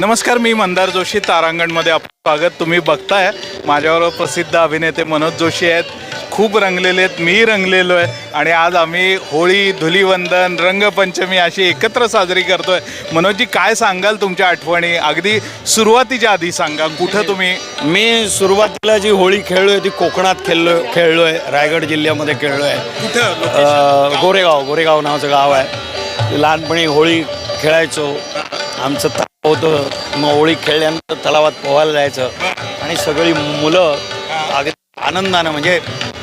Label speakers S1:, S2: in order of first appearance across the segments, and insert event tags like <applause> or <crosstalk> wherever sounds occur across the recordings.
S1: नमस्कार मी मंदार जोशी तारांगणमध्ये आपलं स्वागत. तुम्ही बघताय माझ्याबरोबर प्रसिद्ध अभिनेते मनोज जोशी आहेत. खूप रंगलेले आहेत मी रंगलेलो आहे. आणि आज आम्ही होळी धुलीवंदन रंगपंचमी अशी एकत्र साजरी करतोय. मनोजजी काय सांगाल तुमच्या आठवणी? अगदी सुरुवातीच्या आधी सांगा कुठं तुम्ही?
S2: मी सुरुवातीला जी होळी खेळलोय ती कोकणात खेळलो खेळलोय रायगड जिल्ह्यामध्ये खेळलोय.
S1: कुठं?
S2: अ, गोरेगाव गोरेगाव नावाचं गाव आहे. लहानपणी होळी खेळायचो. आमचं होतं. मग होळी खेळल्यानंतर तलावात पोहायला जायचं. आणि सगळी मुलं अगदी आनंदानं म्हणजे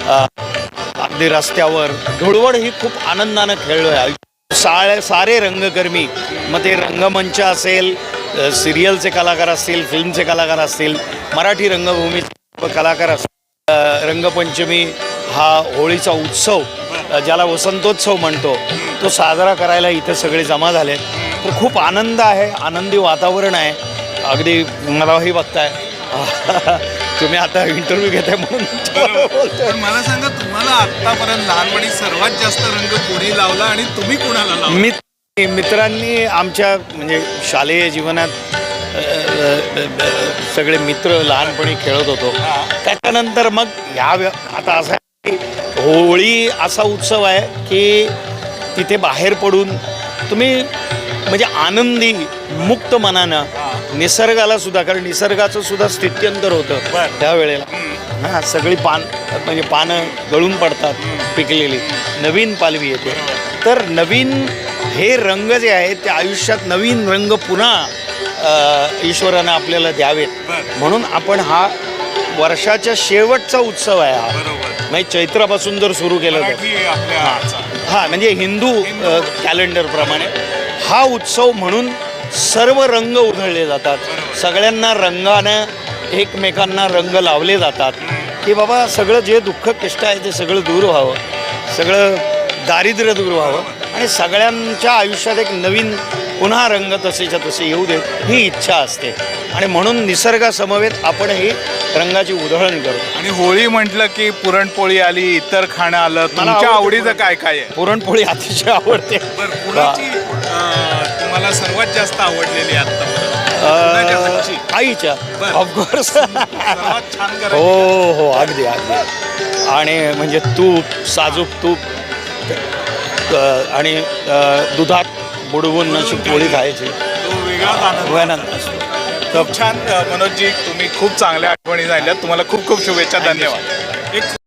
S2: अगदी रस्त्यावर. धुळवड ही खूप आनंदानं खेळलो आहे साळे सारे रंगकर्मी. मग ते रंगमंच असेल सिरियलचे कलाकार असतील फिल्मचे कलाकार असतील मराठी रंगभूमीचे कलाकार असतील रंगपंचमी हा होळीचा उत्सव ज्याला वसंतोत्सव म्हणतो तो साजरा करायला इथे सगळे जमा झाले तर खूप आनंद आहे आनंदी वातावरण आहे. अगदी मलाही बघताय. <laughs> तुम्ही आता इंटरव्ह्यू घेताय म्हणून
S1: मला सांगा तुम्हाला आतापर्यंत लहानपणी सर्वात जास्त रंग कोणी लावला आणि तुम्ही कुणाला लावला?
S2: मित मित्रांनी आमच्या म्हणजे शालेय जीवनात सगळे मित्र लहानपणी खेळत होतो. त्याच्यानंतर मग ह्या आता असं होळी असा उत्सव आहे की तिथे बाहेर पडून तुम्ही म्हणजे आनंदी मुक्त मनानं निसर्गाला सुद्धा कारण निसर्गाचं सुद्धा स्थित्यंतर होतं. त्यावेळेला. हां सगळी पान म्हणजे पानं गळून पडतात पिकलेली. नवीन पालवी येते. तर नवीन हे रंग जे आहेत ते आयुष्यात नवीन रंग पुन्हा ईश्वरानं आपल्याला द्यावेत. म्हणून आपण हा वर्षाच्या शेवटचा उत्सव आहे हा. म्हणजे चैत्रापासून जर सुरू केलं तर. हा. म्हणजे हिंदू कॅलेंडरप्रमाणे हा उत्सव म्हणून सर्व रंग उधळले जातात. सगळ्यांना रंगानं एकमेकांना रंग लावले जातात. की बाबा सगळं जे दुःख कष्ट आहे ते सगळं दूर व्हावं. सगळं दारिद्र्य दूर व्हावं. आणि सगळ्यांच्या आयुष्यात एक नवीन पुन्हा रंग तसेच्या तसे येऊ दे ही इच्छा असते. आणि म्हणून निसर्गासमवेत आपण ही रंगाची उधळण करतो.
S1: आणि होळी म्हटलं की पुरणपोळी आली इतर खाणं आलं तुमच्या आवडीचं काय काय आहे?
S2: पुरणपोळी अतिशय आवडते.
S1: बरं तुम्हाला सर्वात जास्त आवडलेली आता
S2: आईच्या. ऑफकोर्स <laughs> हो हो अगदी अगदी. आणि म्हणजे तूप साजूक तूप आणि दुधात बुडवून अशी पोळी खायची. असतो.
S1: खूप छान मनोजजी तुम्ही खूप चांगल्या आठवणी झाल्या तुम्हाला खूप खूप शुभेच्छा. धन्यवाद. एक